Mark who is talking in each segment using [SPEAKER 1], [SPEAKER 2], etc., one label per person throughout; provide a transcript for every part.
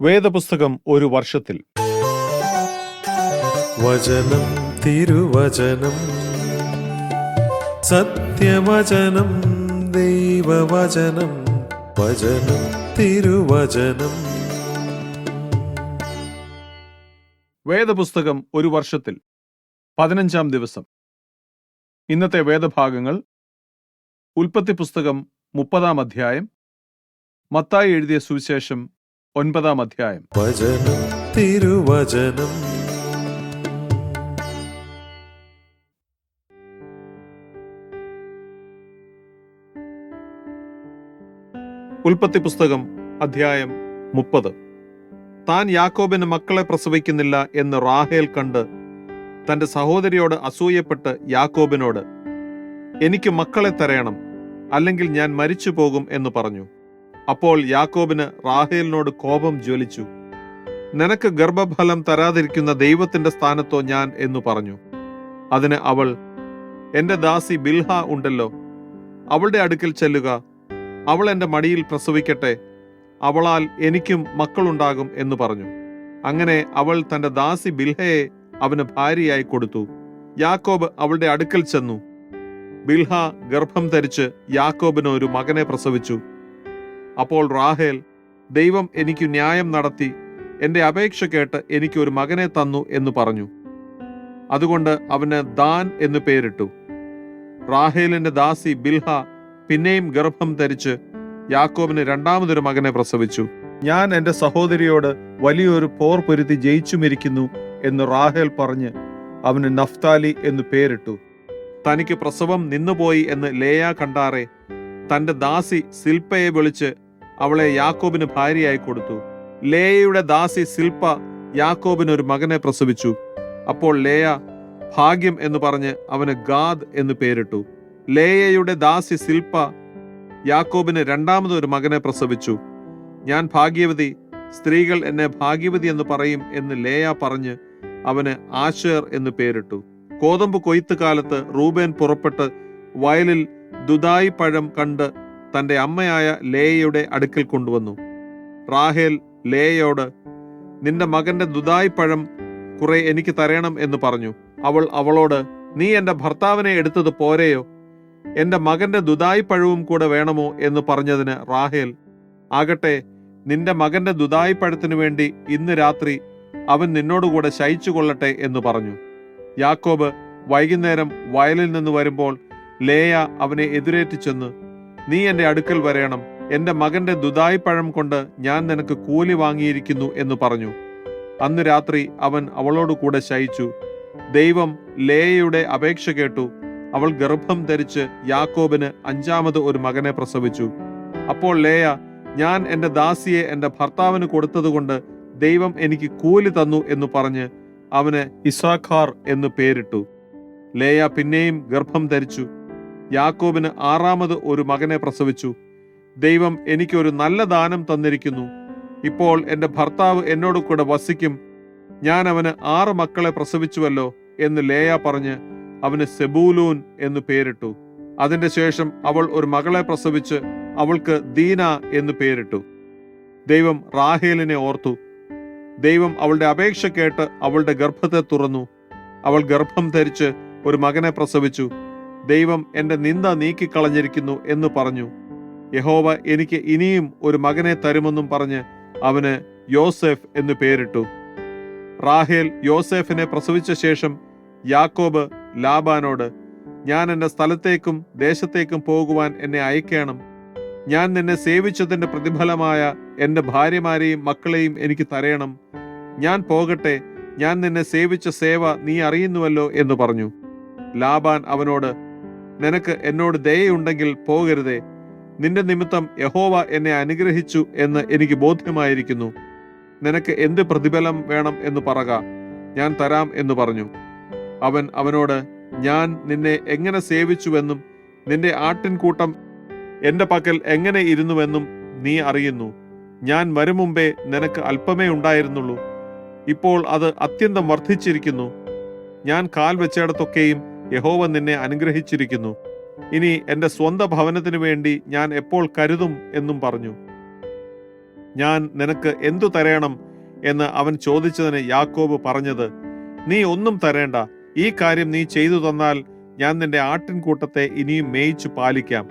[SPEAKER 1] വേദപുസ്തകം ഒരു വർഷത്തിൽ.
[SPEAKER 2] വചനം തിരുവചനം സത്യവചനം ദൈവവചനം വചനം തിരുവചനം.
[SPEAKER 1] വേദപുസ്തകം ഒരു വർഷത്തിൽ. പതിനഞ്ചാം ദിവസം. ഇന്നത്തെ വേദഭാഗങ്ങൾ ഉൽപ്പത്തി പുസ്തകം മുപ്പതാം അധ്യായം മത്തായി എഴുതിയ സുവിശേഷം ഒൻപതാം അധ്യായം.
[SPEAKER 2] വചനം തിരുവചനം.
[SPEAKER 1] ഉൽപ്പത്തി പുസ്തകം അധ്യായം മുപ്പത്. താൻ യാക്കോബിന് മക്കളെ പ്രസവിക്കുന്നില്ല എന്ന് റാഹേൽ കണ്ട് തന്റെ സഹോദരിയോട് അസൂയപ്പെട്ട് യാക്കോബിനോട് എനിക്ക് മക്കളെ തരയണം അല്ലെങ്കിൽ ഞാൻ മരിച്ചു പോകും എന്ന് പറഞ്ഞു. അപ്പോൾ യാക്കോബിന് റാഹേലിനോട് കോപം ജ്വലിച്ചു. നിനക്ക് ഗർഭഫലം തരാതിരിക്കുന്ന ദൈവത്തിന്റെ സ്ഥാനത്തോ ഞാൻ എന്നു പറഞ്ഞു. അതിന് അവൾ എന്റെ ദാസി ബിൽഹ ഉണ്ടല്ലോ അവളുടെ അടുക്കൽ ചെല്ലുക. അവൾ എന്റെ മടിയിൽ പ്രസവിക്കട്ടെ അവളാൽ എനിക്കും മക്കളുണ്ടാകും എന്ന് പറഞ്ഞു. അങ്ങനെ അവൾ തന്റെ ദാസി ബിൽഹയെ അവന് ഭാര്യയായി കൊടുത്തു. യാക്കോബ് അവളുടെ അടുക്കൽ ചെന്നു. ബിൽഹ ഗർഭം ധരിച്ച് യാക്കോബിന് ഒരു മകനെ പ്രസവിച്ചു. അപ്പോൾ റാഹേൽ ദൈവം എനിക്ക് ന്യായം നടത്തി എന്റെ അപേക്ഷ കേട്ട് എനിക്ക് ഒരു മകനെ തന്നു എന്ന് പറഞ്ഞു. അതുകൊണ്ട് അവന് ദാൻ എന്ന് പേരിട്ടു. റാഹേലിന്റെ ദാസി ബിൽഹ പിന്നെയും ഗർഭം ധരിച്ച് യാക്കോബിന് രണ്ടാമതൊരു മകനെ പ്രസവിച്ചു. ഞാൻ എന്റെ സഹോദരിയോട് വലിയൊരു പോർ പൊരുത്തി ജയിച്ചുമിരിക്കുന്നു എന്ന് റാഹേൽ പറഞ്ഞ് അവന് നഫ്താലി എന്ന് പേരിട്ടു. തനിക്ക് പ്രസവം നിന്നുപോയി എന്ന് ലേയ കണ്ടാറെ തന്റെ ദാസി സിൽപ്പയെ വിളിച്ച് അവളെ യാക്കോബിന് ഭാര്യയായി കൊടുത്തു. ലേയയുടെ ദാസി സിൽപ്പ യാക്കോബിന് ഒരു മകനെ പ്രസവിച്ചു. അപ്പോൾ ലേയ ഭാഗ്യം എന്ന് പറഞ്ഞ് അവന് ഗാദ് എന്ന് പേരിട്ടു. ലേയയുടെ ദാസി സിൽപ്പ യാക്കോബിന് രണ്ടാമത് ഒരു മകനെ പ്രസവിച്ചു. ഞാൻ ഭാഗ്യവതി സ്ത്രീകൾ എന്നെ ഭാഗ്യവതി എന്ന് പറയും എന്ന് ലേയ പറഞ്ഞ് അവന് ആശേർ എന്ന് പേരിട്ടു. കോതമ്പ് കൊയ്ത്ത് കാലത്ത് റൂബേൻ പുറപ്പെട്ട് വയലിൽ ദുദായി പഴം കണ്ട് തന്റെ അമ്മയായ ലേയയുടെ അടുക്കൽ കൊണ്ടുവന്നു. റാഹേൽ ലേയയോട് നിന്റെ മകന്റെ ദുദായി പഴം കുറെ എനിക്ക് തരണം എന്ന് പറഞ്ഞു. അവൾ അവളോട് നീ എന്റെ ഭർത്താവിനെ എടുത്തത് പോരെയോ? എന്റെ മകന്റെ ദുദായി പഴവും കൂടെ വേണമോ? എന്ന് പറഞ്ഞതിന് റാഹേൽ ആകട്ടെ നിന്റെ മകന്റെ ദുദായി പഴത്തിനു വേണ്ടി ഇന്ന് രാത്രി അവൻ നിന്നോടുകൂടെ ശയിച്ചു കൊള്ളട്ടെ എന്ന് പറഞ്ഞു. യാക്കോബ് വൈകുന്നേരം വയലിൽ നിന്ന് വരുമ്പോൾ ലേയ അവനെ എതിരേറ്റ് ചെന്ന് നീ എന്റെ അടുക്കൽ വരേണം എന്റെ മകന്റെ ദുദായി പഴം കൊണ്ട് ഞാൻ നിനക്ക് കൂലി വാങ്ങിയിരിക്കുന്നു എന്ന് പറഞ്ഞു. അന്ന് രാത്രി അവൻ അവളോട് കൂടെ ശയിച്ചു. ദൈവം ലേയയുടെ അപേക്ഷ കേട്ടു. അവൾ ഗർഭം ധരിച്ച് യാക്കോബിന് അഞ്ചാമത് ഒരു മകനെ പ്രസവിച്ചു. അപ്പോൾ ലേയ ഞാൻ എന്റെ ദാസിയെ എന്റെ ഭർത്താവിന് കൊടുത്തതുകൊണ്ട് ദൈവം എനിക്ക് കൂലി തന്നു എന്ന് പറഞ്ഞ് അവന് ഇസാഖാർ എന്ന് പേരിട്ടു. ലേയ പിന്നെയും ഗർഭം ധരിച്ചു. യാക്കോബിന് ആറാമത് ഒരു മകനെ പ്രസവിച്ചു. ദൈവം എനിക്കൊരു നല്ല ദാനം തന്നിരിക്കുന്നു. ഇപ്പോൾ എന്റെ ഭർത്താവ് എന്നോട് കൂടെ വസിക്കും. ഞാൻ അവന് ആറ് മക്കളെ പ്രസവിച്ചുവല്ലോ എന്ന് ലേയ പറഞ്ഞ് അവന് സെബൂലൂൻ എന്ന് പേരിട്ടു. അതിന്റെ ശേഷം അവൾ ഒരു മകളെ പ്രസവിച്ച് അവൾക്ക് ദീന എന്ന് പേരിട്ടു. ദൈവം റാഹേലിനെ ഓർത്തു. ദൈവം അവളുടെ അപേക്ഷ കേട്ട് അവളുടെ ഗർഭത്തെ തുറന്നു. അവൾ ഗർഭം ധരിച്ച് ഒരു മകനെ പ്രസവിച്ചു. ദൈവം എന്റെ നിന്ദ നീക്കിക്കളഞ്ഞിരിക്കുന്നു എന്ന് പറഞ്ഞു. യഹോവ എനിക്ക് ഇനിയും ഒരു മകനെ തരുമെന്നും പറഞ്ഞ് അവന് യോസെഫ് എന്ന് പേരിട്ടു. റാഹേൽ യോസെഫിനെ പ്രസവിച്ച ശേഷം യാക്കോബ് ലാബാനോട് ഞാൻ എന്റെ സ്ഥലത്തേക്കും ദേശത്തേക്കും പോകുവാൻ എന്നെ അയക്കണം ഞാൻ നിന്നെ സേവിച്ചതിന്റെ പ്രതിഫലമായ എന്റെ ഭാര്യമാരെയും മക്കളെയും എനിക്ക് തരയണം ഞാൻ പോകട്ടെ ഞാൻ നിന്നെ സേവിച്ച സേവ നീ അറിയുന്നുവല്ലോ എന്ന് പറഞ്ഞു. ലാബാൻ അവനോട് നിനക്ക് എന്നോട് ദയയുണ്ടെങ്കിൽ പോകരുതേ. നിന്റെ നിമിത്തം യഹോവ എന്നെ അനുഗ്രഹിച്ചു എന്ന് എനിക്ക് ബോധ്യമായിരിക്കുന്നു. നിനക്ക് എന്ത് പ്രതിഫലം വേണം എന്ന് പറക. ഞാൻ തരാം എന്ന് പറഞ്ഞു. അവൻ അവനോട് ഞാൻ നിന്നെ എങ്ങനെ സേവിച്ചുവെന്നും നിന്റെ ആട്ടിൻകൂട്ടം എന്റെ പക്കൽ എങ്ങനെ ഇരുന്നുവെന്നും നീ അറിയുന്നു. ഞാൻ വരും മുമ്പേ നിനക്ക് അല്പമേ ഉണ്ടായിരുന്നുള്ളൂ. ഇപ്പോൾ അത് അത്യന്തം വർദ്ധിച്ചിരിക്കുന്നു. ഞാൻ കാൽ വെച്ചിടത്തൊക്കെയും യഹോവ നിന്നെ അനുഗ്രഹിച്ചിരിക്കുന്നു. ഇനി എന്റെ സ്വന്ത ഭവനത്തിനു വേണ്ടി ഞാൻ എപ്പോൾ കരുതും എന്നും പറഞ്ഞു. ഞാൻ നിനക്ക് എന്തു തരയണം എന്ന് അവൻ ചോദിച്ചതിന് യാക്കോബ് പറഞ്ഞത് നീ ഒന്നും തരേണ്ട. ഈ കാര്യം നീ ചെയ്തു തന്നാൽ ഞാൻ നിന്റെ ആട്ടിൻകൂട്ടത്തെ ഇനിയും മേയിച്ചു പാലിക്കാം.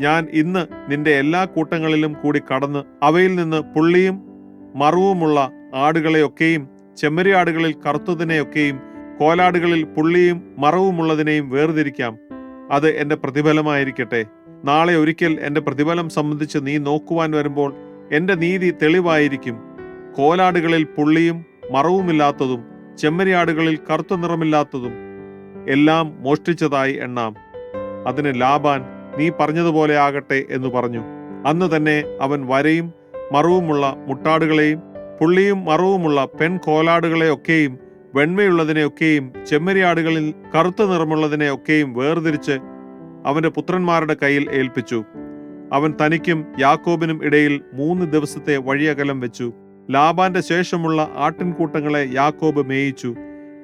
[SPEAKER 1] ഞാൻ ഇന്ന് നിന്റെ എല്ലാ കൂട്ടങ്ങളിലും കൂടി കടന്ന് അവയിൽ നിന്ന് പുള്ളിയും മറുവുമുള്ള ആടുകളെയൊക്കെയും ചെമ്മരിയാടുകളിൽ കറുത്തതിനെയൊക്കെയും കോലാടുകളിൽ പുള്ളിയും മറവുമുള്ളതിനെയും വേർതിരിക്കാം. അത് എന്റെ പ്രതിഫലമായിരിക്കട്ടെ. നാളെ ഒരിക്കൽ എന്റെ പ്രതിഫലം സംബന്ധിച്ച് നീ നോക്കുവാൻ വരുമ്പോൾ എന്റെ നീതി തെളിവായിരിക്കും. കോലാടുകളിൽ പുള്ളിയും മറവുമില്ലാത്തതും ചെമ്മരിയാടുകളിൽ കറുത്ത നിറമില്ലാത്തതും എല്ലാം മോഷ്ടിച്ചതായി എണ്ണാം. അതിന് ലാബാൻ നീ പറഞ്ഞതുപോലെ ആകട്ടെ എന്ന് പറഞ്ഞു. അന്ന് തന്നെ അവൻ വരയും മറവുമുള്ള മുട്ടാടുകളെയും പുള്ളിയും മറവുമുള്ള പെൺ കോലാടുകളെയൊക്കെയും വെണ്മയുള്ളതിനെയൊക്കെയും ചെമ്മരിയാടുകളിൽ കറുത്ത നിറമുള്ളതിനെയൊക്കെയും വേർതിരിച്ച് അവന്റെ പുത്രന്മാരുടെ കയ്യിൽ ഏൽപ്പിച്ചു. അവൻ തനിക്കും യാക്കോബിനും ഇടയിൽ മൂന്ന് ദിവസത്തെ വഴിയകലം വെച്ചു. ലാബാന്റെ ശേഷമുള്ള ആട്ടിൻകൂട്ടങ്ങളെ യാക്കോബ് മേയിച്ചു.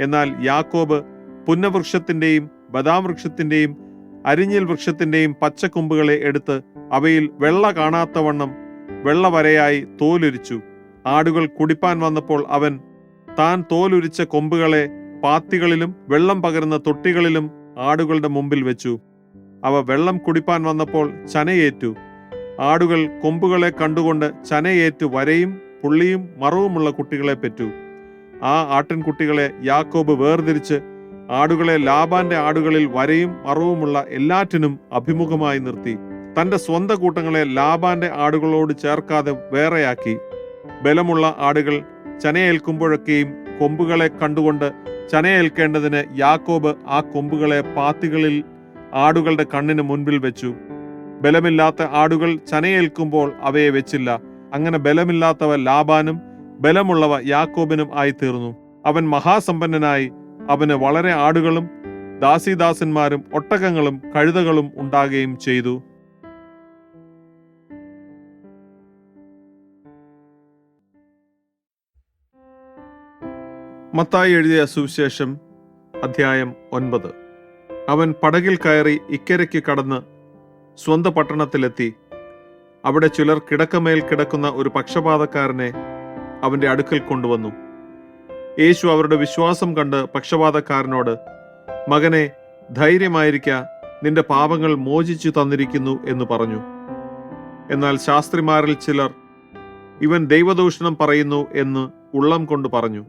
[SPEAKER 1] എന്നാൽ യാക്കോബ് പുന്നവൃക്ഷത്തിന്റെയും ബദാം വൃക്ഷത്തിന്റെയും അരിഞ്ഞിൽ വൃക്ഷത്തിന്റെയും പച്ചക്കൊമ്പുകളെ എടുത്ത് അവയിൽ വെള്ള കാണാത്തവണ്ണം വെള്ളവരയായി തോലുരിച്ചു. ആടുകൾ കുടിപ്പാൻ വന്നപ്പോൾ അവൻ താൻ തോലുരിച്ച കൊമ്പുകളെ പാത്തികളിലും വെള്ളം പകരുന്ന തൊട്ടികളിലും ആടുകളുടെ മുമ്പിൽ വെച്ചു. അവ വെള്ളം കുടിപ്പാൻ വന്നപ്പോൾ ചനയേറ്റു. ആടുകൾ കൊമ്പുകളെ കണ്ടുകൊണ്ട് ചനയേറ്റു വരയും പുള്ളിയും മറവുമുള്ള കുട്ടികളെ പെറ്റു. ആ ആട്ടിൻകുട്ടികളെ യാക്കോബ് വേർതിരിച്ച് ആടുകളെ ലാബാന്റെ ആടുകളിൽ വരയും മറവുമുള്ള എല്ലാറ്റിനും അഭിമുഖമായി നിർത്തി. തന്റെ സ്വന്തം കൂട്ടങ്ങളെ ലാബാന്റെ ആടുകളോട് ചേർക്കാതെ വേറെയാക്കി. ബലമുള്ള ആടുകൾ ചനയേൽക്കുമ്പോഴൊക്കെയും കൊമ്പുകളെ കണ്ടുകൊണ്ട് ചനയേൽക്കേണ്ടതിന് യാക്കോബ് ആ കൊമ്പുകളെ പാത്തികളിൽ ആടുകളുടെ കണ്ണിന് മുൻപിൽ വെച്ചു. ബലമില്ലാത്ത ആടുകൾ ചനയേൽക്കുമ്പോൾ അവയെ വെച്ചില്ല. അങ്ങനെ ബലമില്ലാത്തവ ലാബാനും ബലമുള്ളവ യാക്കോബിനും ആയി തീർന്നു അവൻ മഹാസമ്പന്നനായി. അവന് വളരെ ആടുകളും ദാസിദാസന്മാരും ഒട്ടകങ്ങളും കഴുതകളും ഉണ്ടാകുകയും ചെയ്തു. മത്തായി എഴുതിയ സുവിശേഷം അധ്യായം ഒൻപത്. അവൻ പടകിൽ കയറി ഇക്കരയ്ക്ക് കടന്ന് സ്വന്ത പട്ടണത്തിലെത്തി. അവിടെ ചിലർ കിടക്കമേൽ കിടക്കുന്ന ഒരു പക്ഷപാതക്കാരനെ അവന്റെ അടുക്കൽ കൊണ്ടുവന്നു. യേശു അവരുടെ വിശ്വാസം കണ്ട് പക്ഷപാതക്കാരനോട് മകനെ ധൈര്യമായിരിക്ക നിന്റെ പാപങ്ങൾ മോചിച്ചു തന്നിരിക്കുന്നു എന്ന് പറഞ്ഞു. എന്നാൽ ശാസ്ത്രിമാരിൽ ചിലർ ഇവൻ ദൈവദൂഷണം പറയുന്നു എന്ന് ഉള്ളം കൊണ്ട് പറഞ്ഞു.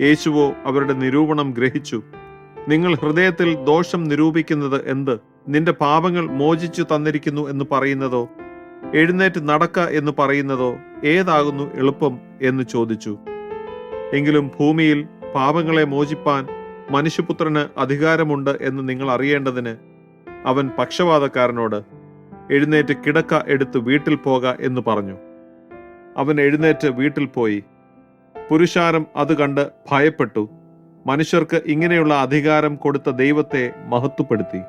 [SPEAKER 1] യേശുവോ അവരുടെ നിരൂപണം ഗ്രഹിച്ചു. നിങ്ങൾ ഹൃദയത്തിൽ ദോഷം നിരൂപിക്കുന്നത് എന്ത്? നിന്റെ പാപങ്ങൾ മോചിച്ചു തന്നിരിക്കുന്നു എന്ന് പറയുന്നതോ? എഴുന്നേറ്റ് നടക്ക എന്ന് പറയുന്നതോ? ഏതാകുന്നു എളുപ്പം? എന്ന് ചോദിച്ചു. എങ്കിലും ഭൂമിയിൽ പാപങ്ങളെ മോചിപ്പാൻ മനുഷ്യപുത്രന് അധികാരമുണ്ട് എന്ന് നിങ്ങൾ അറിയേണ്ടതിന് അവൻ പക്ഷപാതക്കാരനോട് എഴുന്നേറ്റ് കിടക്ക എടുത്ത് വീട്ടിൽ പോക എന്ന് പറഞ്ഞു. അവൻ എഴുന്നേറ്റ് വീട്ടിൽ പോയി. പുരുഷാരം അത് കണ്ട് ഭയപ്പെട്ടു. മനുഷ്യർക്ക് ഇങ്ങനെയുള്ള അധികാരം കൊടുത്ത ദൈവത്തെ മഹത്വപ്പെടുത്തി.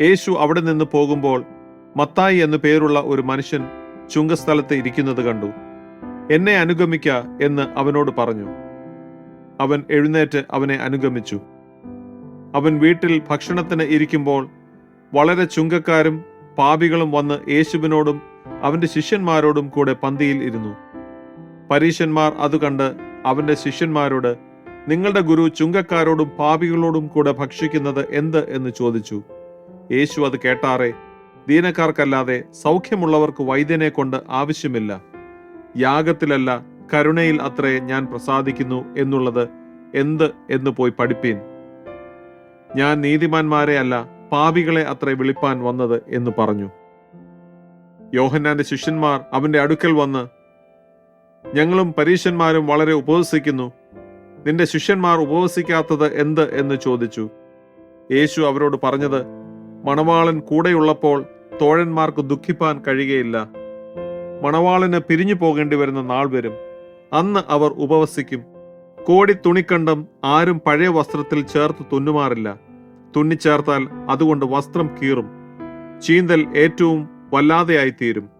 [SPEAKER 1] യേശു അവിടെ നിന്ന് പോകുമ്പോൾ മത്തായി എന്നു പേരുള്ള ഒരു മനുഷ്യൻ ചുങ്കസ്ഥലത്ത് ഇരിക്കുന്നത് കണ്ടു. എന്നെ അനുഗമിക്ക എന്ന് അവനോട് പറഞ്ഞു. അവൻ എഴുന്നേറ്റ് അവനെ അനുഗമിച്ചു. അവൻ വീട്ടിൽ ഭക്ഷണത്തിന് ഇരിക്കുമ്പോൾ വളരെ ചുങ്കക്കാരും പാപികളും വന്ന് യേശുവിനോടും അവന്റെ ശിഷ്യന്മാരോടും കൂടെ പന്തിയിൽ ഇരുന്നു. പരീശന്മാർ അത് കണ്ട് അവന്റെ ശിഷ്യന്മാരോട് നിങ്ങളുടെ ഗുരു ചുങ്കക്കാരോടും പാപികളോടും കൂടെ ഭക്ഷിക്കുന്നത് എന്ത്? എന്ന് ചോദിച്ചു. യേശു അത് കേട്ടാറെ ദീനക്കാർക്കല്ലാതെ സൗഖ്യമുള്ളവർക്ക് വൈദ്യനെ കൊണ്ട് ആവശ്യമില്ല. യാഗത്തിലല്ല കരുണയിൽ അത്രേ ഞാൻ പ്രസാദിക്കുന്നു എന്നുള്ളത് എന്ത് എന്ന് പോയി പഠിപ്പീൻ. ഞാൻ നീതിമാന്മാരെ അല്ല പാപികളെ അത്ര വിളിപ്പാൻ വന്നത് എന്ന് പറഞ്ഞു. യോഹന്നാന്റെ ശിഷ്യന്മാർ അവന്റെ അടുക്കൽ വന്ന് ഞങ്ങളും പരീശന്മാരും വളരെ ഉപവസിക്കുന്നു. നിന്റെ ശിഷ്യന്മാർ ഉപവസിക്കാത്തത് എന്ത് എന്ന് ചോദിച്ചു. യേശു അവരോട് പറഞ്ഞത് മണവാളൻ കൂടെയുള്ളപ്പോൾ തോഴന്മാർക്ക് ദുഃഖിപ്പാൻ കഴിയുകയില്ല. മണവാളന് പിരിഞ്ഞു പോകേണ്ടി വരുന്ന നാൾ വരും. അന്ന് അവർ ഉപവസിക്കും. കോടി തുണിക്കണ്ടം ആരും പഴയ വസ്ത്രത്തിൽ ചേർത്ത് തുന്നുമാറില്ല. തുന്നിച്ചേർത്താൽ അതുകൊണ്ട് വസ്ത്രം കീറും. ചീന്തൽ ഏറ്റവും വല്ലാതെയായിത്തീരും.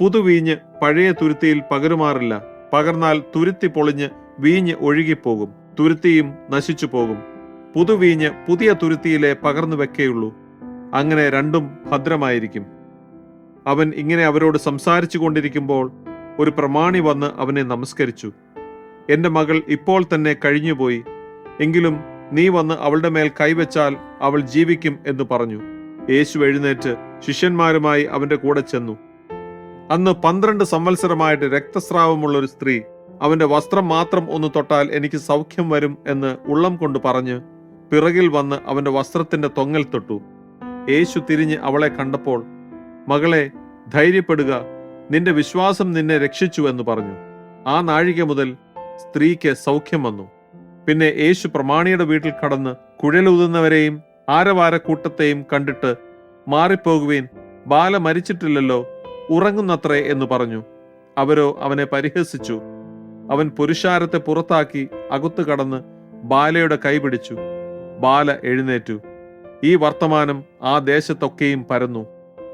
[SPEAKER 1] പുതുവീഞ്ഞ് പഴയ തുരുത്തിയിൽ പകരുമാറില്ല. പകർന്നാൽ തുരുത്തി പൊളിഞ്ഞ് വീഞ്ഞ് ഒഴുകിപ്പോകും. തുരുത്തിയും നശിച്ചു പോകും. പുതുവീഞ്ഞ് പുതിയ തുരുത്തിയിലെ പകർന്നു വെക്കേയുള്ളൂ. അങ്ങനെ രണ്ടും ഭദ്രമായിരിക്കും. അവൻ ഇങ്ങനെ അവരോട് സംസാരിച്ചു കൊണ്ടിരിക്കുമ്പോൾ ഒരു പ്രമാണി വന്ന് അവനെ നമസ്കരിച്ചു. എന്റെ മകൾ ഇപ്പോൾ തന്നെ കഴിഞ്ഞുപോയി. എങ്കിലും നീ വന്ന് അവളുടെ മേൽ കൈവച്ചാൽ അവൾ ജീവിക്കും എന്ന് പറഞ്ഞു. യേശു എഴുന്നേറ്റ് ശിഷ്യന്മാരുമായി അവന്റെ കൂടെ ചെന്നു. അന്ന് പന്ത്രണ്ട് സംവത്സരമായിട്ട് രക്തസ്രാവമുള്ള ഒരു സ്ത്രീ അവന്റെ വസ്ത്രം മാത്രം ഒന്ന് തൊട്ടാൽ എനിക്ക് സൗഖ്യം വരും എന്ന് ഉള്ളം കൊണ്ട് പറഞ്ഞ് പിറകിൽ വന്ന് അവന്റെ വസ്ത്രത്തിന്റെ തൊങ്ങൽ തൊട്ടു. യേശു തിരിഞ്ഞ് അവളെ കണ്ടപ്പോൾ മകളെ ധൈര്യപ്പെടുക. നിന്റെ വിശ്വാസം നിന്നെ രക്ഷിച്ചു എന്ന് പറഞ്ഞു. ആ നാഴിക മുതൽ സ്ത്രീക്ക് സൗഖ്യം വന്നു. പിന്നെ യേശു പ്രമാണിയുടെ വീട്ടിൽ കടന്ന് കുഴലൂതുന്നവരെയും ആരവാരക്കൂട്ടത്തെയും കണ്ടിട്ട് മാറിപ്പോകുവീൻ. ബാല മരിച്ചിട്ടില്ലല്ലോ. ഉറങ്ങുന്നത്രേ എന്ന് പറഞ്ഞു. അവരോ അവനെ പരിഹസിച്ചു. അവൻ പുരുഷാരത്തെ പുറത്താക്കി അകത്തു കടന്ന് ബാലയുടെ കൈ പിടിച്ചു. ബാല എഴുന്നേറ്റു. ഈ വർത്തമാനം ആ ദേശത്തൊക്കെയും പരന്നു.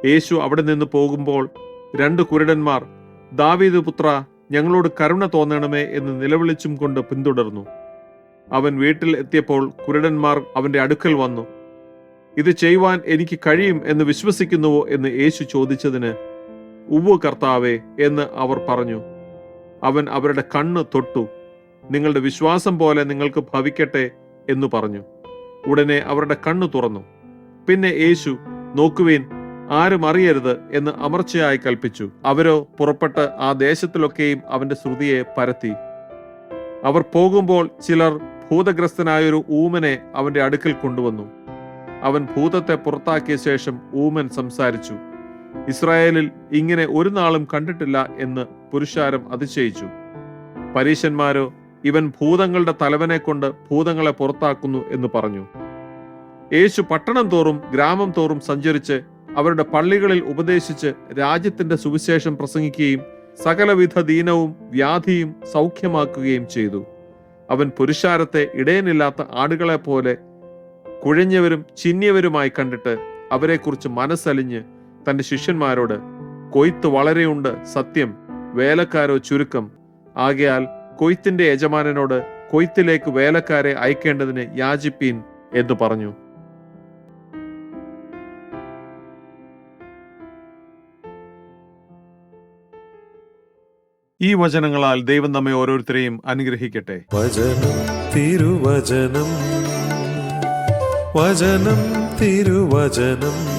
[SPEAKER 1] യേശു അവിടെ നിന്ന് പോകുമ്പോൾ രണ്ട് കുരുടന്മാർ ദാവീദ് പുത്ര ഞങ്ങളോട് കരുണ തോന്നണമേ എന്ന് നിലവിളിച്ചും കൊണ്ട് പിന്തുടർന്നു. അവൻ വീട്ടിൽ എത്തിയപ്പോൾ കുരുടന്മാർ അവന്റെ അടുക്കൽ വന്നു. ഇത് ചെയ്യുവാൻ എനിക്ക് കഴിയും എന്ന് വിശ്വസിക്കുന്നുവോ? എന്ന് യേശു ചോദിച്ചതിന് ഉവ്വ് കർത്താവേ എന്ന് അവർ പറഞ്ഞു. അവൻ അവരുടെ കണ്ണ് തൊട്ടു. നിങ്ങളുടെ വിശ്വാസം പോലെ നിങ്ങൾക്ക് ഭവിക്കട്ടെ എന്ന് പറഞ്ഞു. ഉടനെ അവരുടെ കണ്ണു തുറന്നു. പിന്നെ യേശു നോക്കുവീൻ ആരും അറിയരുത് എന്ന് അമർച്ചയായി കൽപ്പിച്ചു അവരോ പുറപ്പെട്ട് ആ ദേശത്തിലൊക്കെയും അവന്റെ ശ്രുതിയെ പരത്തി. അവർ പോകുമ്പോൾ ചിലർ ഭൂതഗ്രസ്തനായൊരു ഊമനെ അവന്റെ അടുക്കൽ കൊണ്ടുവന്നു. അവൻ ഭൂതത്തെ പുറത്താക്കിയ ശേഷം ഊമൻ സംസാരിച്ചു. ഇസ്രായേലിൽ ഇങ്ങനെ ഒരു നാളും കണ്ടിട്ടില്ല എന്ന് പുരുഷാരം അതിശയിച്ചു. പരീശന്മാരോ ഇവൻ ഭൂതങ്ങളുടെ തലവനെ കൊണ്ട് ഭൂതങ്ങളെ പുറത്താക്കുന്നു എന്ന് പറഞ്ഞു. യേശു പട്ടണം തോറും ഗ്രാമം തോറും സഞ്ചരിച്ച് അവരുടെ പള്ളികളിൽ ഉപദേശിച്ച് രാജ്യത്തിന്റെ സുവിശേഷം പ്രസംഗിക്കുകയും സകലവിധ ദീനവും വ്യാധിയും സൗഖ്യമാക്കുകയും ചെയ്തു. അവൻ പുരുഷാരത്തെ ഇടയനില്ലാത്ത ആടുകളെ പോലെ കുഴഞ്ഞവരും ചിന്നിയവരുമായി കണ്ടിട്ട് അവരെക്കുറിച്ച് മനസ്സലിഞ്ഞ് തന്റെ ശിഷ്യന്മാരോട് കൊയ്ത്ത് വളരെയുണ്ട് സത്യം വേലക്കാരോ ചുരുക്കം. ആകയാൽ കൊയ്ത്തിന്റെ യജമാനനോട് കൊയ്ത്തിലേക്ക് വേലക്കാരെ അയക്കേണ്ടതിന് യാചിപ്പീൻ എന്ന് പറഞ്ഞു. ഈ വചനങ്ങളാൽ ദൈവം നമ്മെ ഓരോരുത്തരെയും അനുഗ്രഹിക്കട്ടെ.
[SPEAKER 2] വചനം തിരുവചനം. വചനം തിരുവചനം.